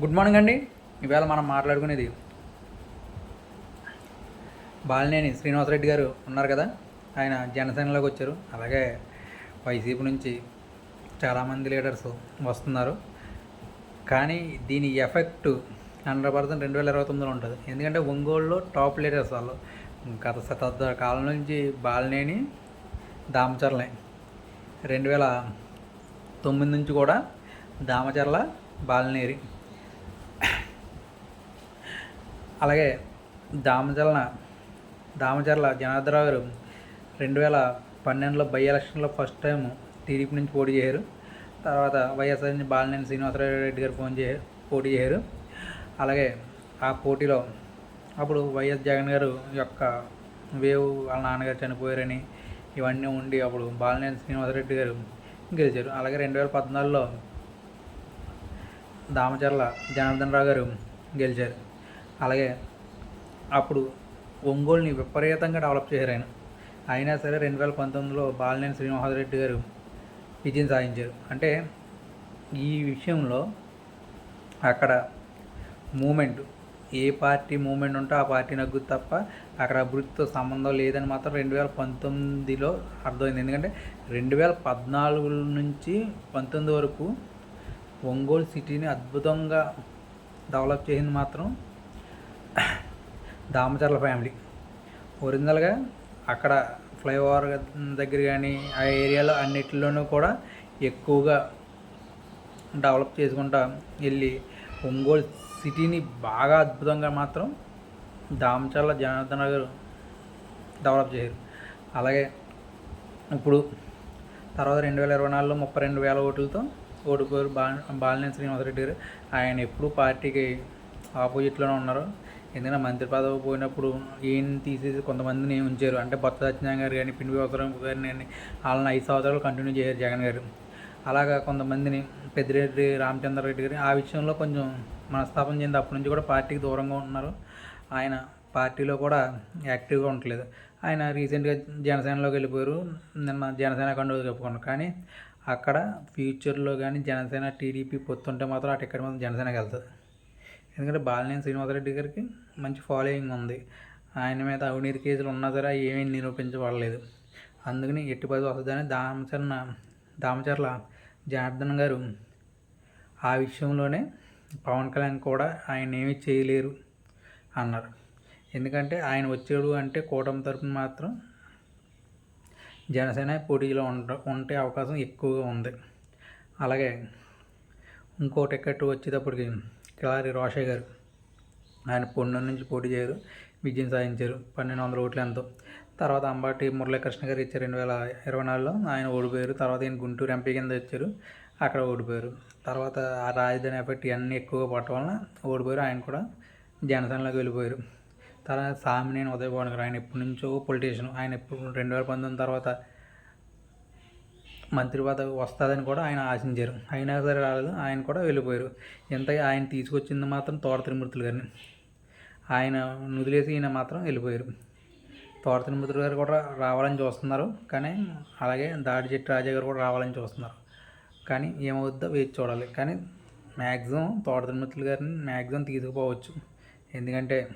Good morning అండి. ఈవేళ మనం మాట్లాడుకునేది బాలినేని శ్రీనివాసరెడ్డి గారు ఉన్నారు కదా. ఆయన జనసేనలోకి వచ్చారు. అలాగే వైసీపీ నుంచి చాలామంది లీడర్స్ వస్తున్నారు. కానీ దీని ఎఫెక్ట్ హండ్రెడ్ పర్సెంట్ రెండు వేల ఇరవై తొమ్మిదిలో ఉంటుంది. ఎందుకంటే ఒంగోలులో టాప్ లీడర్స్ వాళ్ళు. గత శతాబ్ద కాలం నుంచి బాలినేని దామచర్లే. రెండు వేల తొమ్మిది నుంచి కూడా దామచర్ల బాలినేరి అలాగే దామచర్ల దామచర్ల జనార్దరావు గారు రెండు వేల పన్నెండులో బై ఎలక్షన్లో ఫస్ట్ టైం టీడీపీ నుంచి పోటీ చేయరు తర్వాత వైఎస్ఆర్ నుంచి బాలినేని శ్రీనివాసరావు రెడ్డి గారు ఫోన్ చే పోటీ చేయరు అలాగే ఆ పోటీలో అప్పుడు వైఎస్ జగన్ గారు యొక్క వేవ్ వాళ్ళ నాన్నగారు చనిపోయారని ఇవన్నీ ఉండి అప్పుడు బాలినేని శ్రీనివాసరెడ్డి గారు గెలిచారు. అలాగే రెండు వేల పద్నాలుగులో దామచర్ల జనార్దన్ రావు గారు గెలిచారు. అలాగే అప్పుడు ఒంగోలుని విపరీతంగా డెవలప్ చేశారు ఆయన. అయినా సరే రెండు వేల పంతొమ్మిదిలో బాలినేని శ్రీనివాసరెడ్డి గారు విజయం సాధించారు. అంటే ఈ విషయంలో అక్కడ మూమెంట్ ఏ పార్టీ మూమెంట్ ఉంటే ఆ పార్టీ నగ్గుద్ది తప్ప అక్కడ అభివృద్ధితో సంబంధం లేదని మాత్రం రెండు వేల పంతొమ్మిదిలో అర్థమైంది. ఎందుకంటే రెండు వేల పద్నాలుగు నుంచి పంతొమ్మిది వరకు ఒంగోలు సిటీని అద్భుతంగా డెవలప్ చేసింది మాత్రం దామచర్ల ఫ్యామిలీ ఒరిజినల్గా అక్కడ ఫ్లైఓవర్ దగ్గర కానీ ఆ ఏరియాలో అన్నిటిలోనూ కూడా ఎక్కువగా డెవలప్ చేసుకుంటా వెళ్ళి ఒంగోలు సిటీని బాగా అద్భుతంగా మాత్రం దామచర్ల జనార్దన్ నగర్ డెవలప్ చేయరు అలాగే ఇప్పుడు తర్వాత రెండు వేల ఇరవై నాలుగులో ముప్పై రెండు వేల ఓట్లతో ఓడిపోయారు బా బాలినేని శ్రీనివాసరెడ్డి గారు. ఆయన ఎప్పుడు పార్టీకి ఆపోజిట్లోనే ఉన్నారు. ఎందుకంటే మంత్రి పదవి పోయినప్పుడు ఏం తీసేసి కొంతమందిని ఉంచారు. అంటే బొత్స సత్యనారాయణ గారు కానీ పిండి వ్యవసాయం గారిని కానీ వాళ్ళని ఐదు సంవత్సరాలు కంటిన్యూ చేశారు జగన్ గారు. అలాగా కొంతమందిని పెద్దిరెడ్డి రామచంద్రారెడ్డి గారు ఆ విషయంలో కొంచెం మనస్తాపం చెంది అప్పటి నుంచి కూడా పార్టీకి దూరంగా ఉంటున్నారు ఆయన పార్టీలో కూడా యాక్టివ్గా ఉండట్లేదు. ఆయన రీసెంట్గా జనసేనలోకి వెళ్ళిపోయారు. నిన్న జనసేన కండు చెప్పుకున్నారు. కానీ అక్కడ ఫ్యూచర్లో కానీ జనసేన టీడీపీ పొత్తుంటే మాత్రం ఆ టికెట్ మాత్రం జనసేనకి వెళ్తుంది. ఎందుకంటే బాలినేని శ్రీనివాసరెడ్డి గారికి మంచి ఫాలోయింగ్ ఉంది. ఆయన మీద అవినీతి కేసులు ఉన్నా సరే ఏమీ నిరూపించబడలేదు. అందుకని ఎట్టి పది వస్తుందని దామచరణ దామచర్ల జనార్దన్ గారు ఆ విషయంలోనే పవన్ కళ్యాణ్ కూడా ఆయన ఏమీ చేయలేరు అన్నారు. ఎందుకంటే ఆయన వచ్చాడు అంటే కూటమి తరపున మాత్రం జనసేన పోటీలో ఉంట ఉంటే అవకాశం ఎక్కువగా ఉంది. అలాగే ఇంకో టికెట్ వచ్చేటప్పటికి కిలారి రోషయ్య గారు. ఆయన పొన్నూరు నుంచి పోటీ చేయరు విజయం సాధించారు. పన్నెండు వందల ఓట్లు ఎంతో. తర్వాత అంబాటి మురళీకృష్ణ గారు ఇచ్చారు రెండు వేల ఇరవై నాలుగులో. ఆయన ఓడిపోయారు. తర్వాత ఈయన గుంటూరు ఎంపీ కింద వచ్చారు. అక్కడ ఓడిపోయారు. తర్వాత ఆ రాజధాని ఎఫెక్ట్ ఇవన్నీ ఎక్కువగా పట్టడం వలన ఓడిపోయారు. ఆయన కూడా జనసేనలోకి వెళ్ళిపోయారు. తర్వాత సామినేని ఉదయభవన్ గారు ఆయన ఎప్పటి నుంచో పొలిటీషియన్ ఆయన ఎప్పుడు రెండు వేల పంతొమ్మిది తర్వాత మంత్రి పదవి వస్తుందని కూడా ఆయన ఆశించారు. అయినా సరే రాలేదు. ఆయన కూడా వెళ్ళిపోయారు. ఎంత ఆయన తీసుకొచ్చింది మాత్రం తోట తిరుమూర్తులు గారిని. ఆయన నుదిలేసి ఈయన మాత్రం వెళ్ళిపోయారు. తోట తిరుమూర్తులు గారు కూడా రావాలని చూస్తున్నారు. కానీ అలాగే దాడి చెట్టు రాజా గారు కూడా రావాలని చూస్తున్నారు. కానీ ఏమవుద్దో వేచి చూడాలి. కానీ మ్యాక్సిమం తోట తిరుమూర్తులు గారిని మ్యాక్సిమం తీసుకుపోవచ్చు. ఎందుకంటే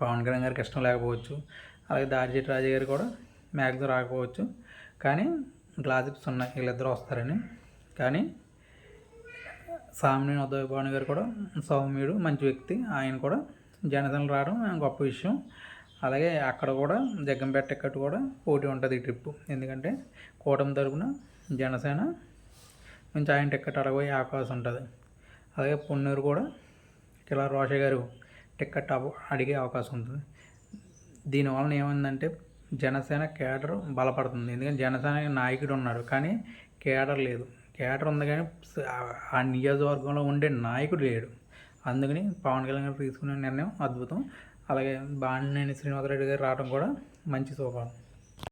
పవన్ కళ్యాణ్ గారికి ఇష్టం లేకపోవచ్చు. అలాగే దాడి చెట్టు రాజా గారు కూడా మ్యాక్సిమం రాకపోవచ్చు. కానీ గ్లాసిప్స్ ఉన్నాయి వీళ్ళిద్దరూ వస్తారని. కానీ సామినేని ఉదయభాను గారు కూడా సౌమ్యుడు మంచి వ్యక్తి ఆయన కూడా జనసేన రావడం గొప్ప విషయం. అలాగే అక్కడ కూడా జగ్గంపేట టికెట్ కూడా పోటీ ఉంటుంది ఈ ట్రిప్పు. ఎందుకంటే కూటమి తరపున జనసేన నుంచి ఆయన టికెట్ అడగబోయే అవకాశం ఉంటుంది. అలాగే పొన్నూరు కూడా కిలా రోష గారు టికెట్ అడిగే అవకాశం ఉంటుంది. దీనివలన ఏమైందంటే జనసేన కేడర్ బలపడుతుంది. ఎందుకంటే జనసేన నాయకుడు ఉన్నాడు. కానీ కేడర్ లేదు. కేడర్ ఉంది కానీ ఆ- నియోజకవర్గంలో ఉండే నాయకుడు లేడు. అందుకని పవన్ కళ్యాణ్ గారు తీసుకునే నిర్ణయం అద్భుతం. అలాగే బాణినేని శ్రీనివాసరెడ్డి గారు రావడం కూడా మంచి శుభం